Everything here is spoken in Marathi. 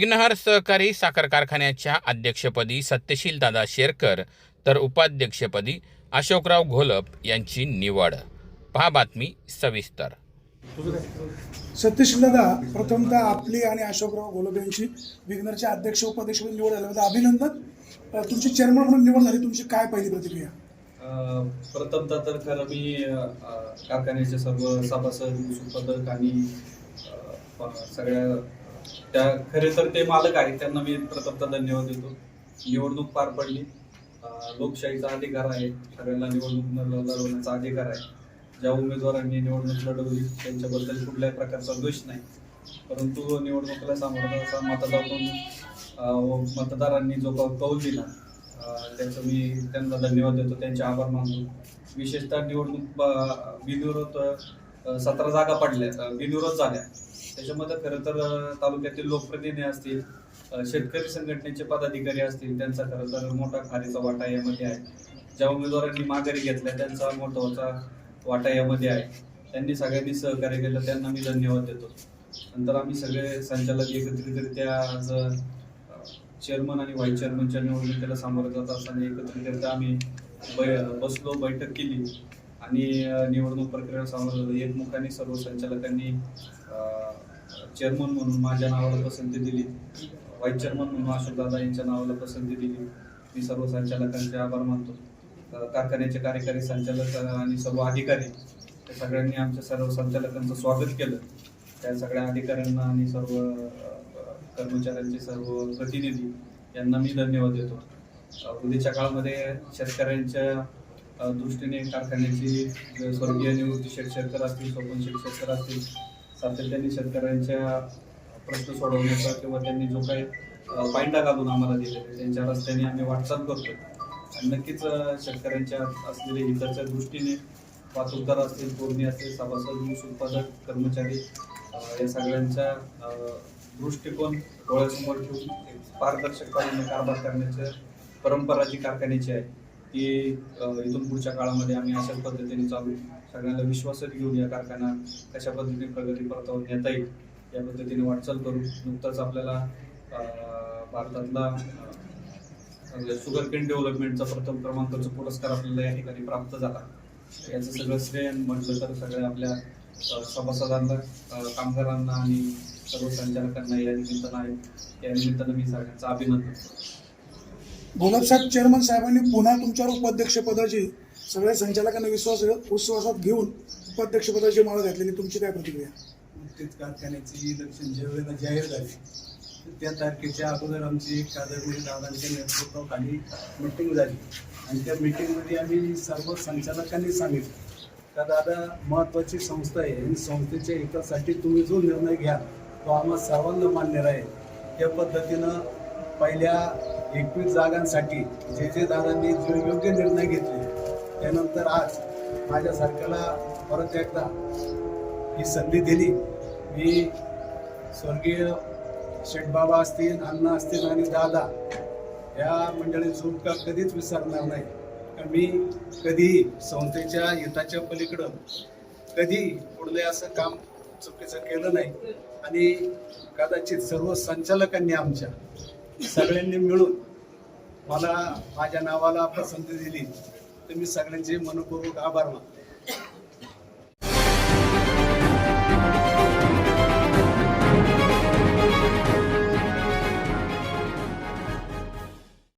विघ्नहर सहकारी साखर कारखान्याच्या अध्यक्षपदी सत्यशील दादा शेरकर तर उपाध्यक्षपदी अशोकराव घोलप यांची निवड. पहा बातमी सविस्तर. सत्यशील दादा प्रथमतः आपली आणि अशोकराव घोलप यांची विग्नरच्या अध्यक्ष उपाध्यक्ष म्हणून निवड झाल्याबद्दल अभिनंदन. तुमची चेअरमन म्हणून निवड झाली तुमची काय पहिली प्रतिक्रिया? प्रथमतः तर खरं मी कारखान्याचे सर्व सभासद आणि सगळ्या त्या खरे तर ते मालक आहेत त्यांना मी प्रथमता धन्यवाद देतो. निवडणूक पार पडली. लोकशाहीचा अधिकार आहे. सगळ्यांना निवडणूक लढवण्याचा अधिकार आहे. ज्या उमेदवारांनी निवडणूक लढवली त्यांच्याबद्दल कुठल्याही प्रकारचा द्वेष नाही. परंतु निवडणुकीला सामोरं असा मतदारातून मतदारांनी जो कौल दिला त्याचं मी त्यांना धन्यवाद देतो. त्यांचे आभार मानतो. विशेषतः निवडणूक बिनविरोध सतरा जागा पडल्या बिनविरोध झाल्या त्याच्यामध्ये खरं तर तालुक्यातील लोकप्रतिनिधी असतील शेतकरी संघटनेचे पदाधिकारी असतील त्यांचा खरं तर मोठा खारीचा वाटा यामध्ये आहे. ज्या उमेदवारांनी माघारी घेतल्या त्यांचा मोठा वाटा यामध्ये आहे. त्यांनी सगळ्यांनी सहकार्य केलं त्यांना मी धन्यवाद देतो. नंतर आम्ही सगळे संचालक एकत्रितरित्या आज चेअरमन आणि व्हाईस चेअरमनच्या निवडणुकीला सामोरं जात असताना एकत्रितरित्या आम्ही बै- बसलो बैठक केली. आणि निवडणूक प्रक्रियेला सामोरं जातो एकमुखाने सर्व संचालकांनी चेअरमन म्हणून माझ्या नावाला पसंती दिली. व्हाईस चेअरमन म्हणून अशोक दादा यांच्या नावाला पसंती दिली. मी सर्व संचालकांचे आभार मानतो. कारखान्याचे कार्यकारी संचालक आणि सर्व अधिकारी त्या सगळ्यांनी आमच्या सर्व संचालकांचं स्वागत केलं. त्या सगळ्या अधिकाऱ्यांना आणि सर्व कर्मचाऱ्यांचे सर्व प्रतिनिधी यांना मी धन्यवाद देतो. उद्याच्या काळामध्ये शेतकऱ्यांच्या दृष्टीने कारखान्याची स्वर्गीय निवृत्ती शेतकरी असतील स्वप्न शेतकरी असतील सातत्याने शेतकऱ्यांच्या प्रश्न सोडवण्याचा किंवा त्यांनी जो काही पायंडा घालून आम्हाला दिलेला त्यांच्या रस्त्याने आम्ही वाटचाल करतो आणि नक्कीच शेतकऱ्यांच्या असलेल्या हिताच्या दृष्टीने वाहतूकदार असतील तोडणी असतील सभासद ऊस उत्पादक कर्मचारी या सगळ्यांचा दृष्टिकोन डोळ्यासमोर ठेवून एक पारदर्शकपणे कारभार करण्याचं परंपरा जी कारखान्याची आहे की इथून पुढच्या काळामध्ये आम्ही अशाच पद्धतीने चालू सगळ्यांना विश्वासात घेऊन या कारखाना कशा पद्धतीने प्रगती परतावून नेता येईल या पद्धतीने वाटचाल करू. नुकताच आपल्याला भारतातला शुगर म्हणजे केन डेव्हलपमेंटचा प्रथम क्रमांकाचा पुरस्कार आपल्याला या ठिकाणी प्राप्त झाला. याचं सगळं श्रेय म्हटलं तर सगळ्या आपल्या सभासदांना कामगारांना आणि सर्व संचालकांना या निमित्तानं आहे. या निमित्तानं मी सगळ्यांचं अभिनंदन करतो. गुलाबसाहेब चेअरमन साहेबांनी पुन्हा तुमच्यावर उपाध्यक्षपदाची सगळ्या संचालकांना विश्वास विश्वासात घेऊन उपाध्यक्षपदाची माळ घातलेली. तुमची काय प्रतिक्रिया? नुकतीच कारखान्याची इलेक्शन ज्यावेळेला जाहीर झाली. त्या तारखेच्या अगोदर आमची एक आदरणीय दादांच्या नेतृत्वाखाली मिटिंग झाली. आणि त्या मिटिंगमध्ये आम्ही सर्व संचालकांनी सांगितलं का दादा महत्त्वाची संस्था आहे आणि संस्थेच्या हितासाठी तुम्ही जो निर्णय घ्या तो आम्हा सर्वांना मान्य राहील. त्या पद्धतीनं पहिल्या एकवीस जागांसाठी जे जे दादांनी जे योग्य निर्णय घेतले त्यानंतर आज माझ्यासारख्याला परत एकदा ही संधी दिली. मी स्वर्गीय शेठबाबा असतील अण्णा असतील आणि दादा या मंडळींचा उपकार कधीच विसरणार नाही. कारण मी कधीही संस्थेच्या हिताच्या पलीकडं कधी कुठलंही असं काम चुकीचं केलं नाही. आणि कदाचित सर्व संचालकांनी आमच्या सगळ्यांनी मिळून मला माझ्या नावाला पसंती दिली. तर मी सगळ्यांचे मनपूर्वक आभार मानतो.